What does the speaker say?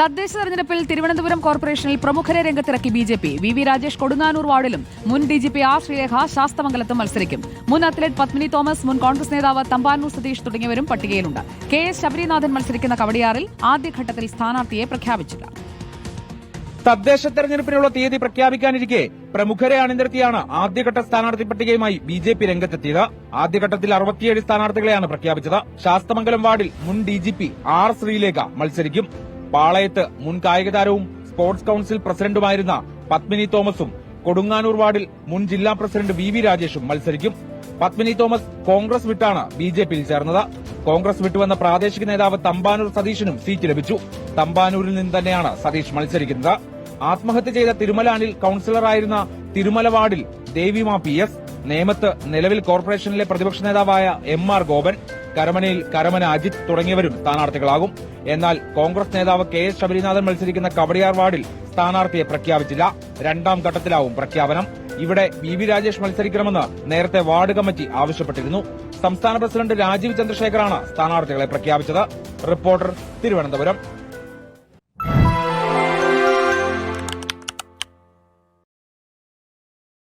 തദ്ദേശ തെരഞ്ഞെടുപ്പിൽ തിരുവനന്തപുരം കോർപ്പറേഷനിൽ പ്രമുഖരെ രംഗത്തിറക്കി B J P. V V Rajesh Kodunganoor വാർഡിലും മുൻ D G P R Sreelekha ശാസ്തമംഗലത്തും മത്സരിക്കും. മുൻ അത്ലറ്റ് പത്മിനി തോമസ് മുൻ കോൺഗ്രസ് നേതാവ് തമ്പാനൂർ സതീഷ് തുടങ്ങിയവരും പട്ടികയിലുണ്ട്. കെ എസ് ശബരിനാഥൻ മത്സരിക്കുന്ന കവടിയാറിൽ ആദ്യഘട്ടത്തിൽ സ്ഥാനാർത്ഥിയെ പ്രഖ്യാപിച്ചില്ല. തദ്ദേശ തെരഞ്ഞെടുപ്പിനുള്ള തീയതി പ്രഖ്യാപിക്കാനിരിക്കെ പ്രമുഖരെ അണിനിരത്തിയാണ് ആദ്യഘട്ട സ്ഥാനാർത്ഥി പട്ടികയുമായി ബി ജെ പി രംഗത്തെത്തിയത്. ആദ്യഘട്ടത്തിൽ അറുപത്തിയേഴ് സ്ഥാനാർത്ഥികളെയാണ് പ്രഖ്യാപിച്ചത്. ശാസ്തമംഗലം വാർഡിൽ മുൻ D G P R Sreelekha മത്സരിക്കും. പാളയത്ത് മുൻ കായിക താരവും സ്പോർട്സ് കൌൺസിൽ പ്രസിഡന്റുമായിരുന്ന പത്മിനി തോമസും കൊടുങ്ങാനൂർ വാർഡിൽ മുൻ ജില്ലാ പ്രസിഡന്റ് വി വി രാജേഷും മത്സരിക്കും. പത്മിനി തോമസ് കോൺഗ്രസ് വിട്ടാണ് ബി ജെ പിയിൽ ചേർന്നത്. കോൺഗ്രസ് വിട്ടുവന്ന പ്രാദേശിക നേതാവ് തമ്പാനൂർ സതീഷിനും സീറ്റ് ലഭിച്ചു. തമ്പാനൂരിൽ നിന്ന് തന്നെയാണ് സതീഷ് മത്സരിക്കുന്നത്. ആത്മഹത്യ ചെയ്ത തിരുമലാനിൽ കൌൺസിലറായിരുന്ന തിരുമല വാർഡിൽ ദേവിമ പി എസ് നേമത്ത് നിലവിൽ കോർപ്പറേഷനിലെ പ്രതിപക്ഷ നേതാവായ എം ആർ ഗോപൻ കരമനയിൽ കരമന അജിത് തുടങ്ങിയവരും സ്ഥാനാർത്ഥികളാകും. എന്നാൽ കോൺഗ്രസ് നേതാവ് കെ എസ് ശബരിനാഥൻ മത്സരിക്കുന്ന കവടിയാർ വാർഡിൽ സ്ഥാനാർത്ഥിയെ പ്രഖ്യാപിച്ചില്ല. രണ്ടാം ഘട്ടത്തിലാവും പ്രഖ്യാപനം. ഇവിടെ വി വി രാജേഷ് മത്സരിക്കണമെന്ന് നേരത്തെ വാർഡ് കമ്മിറ്റി ആവശ്യപ്പെട്ടിരുന്നു. സംസ്ഥാന പ്രസിഡന്റ് രാജീവ് ചന്ദ്രശേഖറാണ് സ്ഥാനാർത്ഥികളെ പ്രഖ്യാപിച്ചത്. റിപ്പോർട്ടർ തിരുവനന്തപുരം.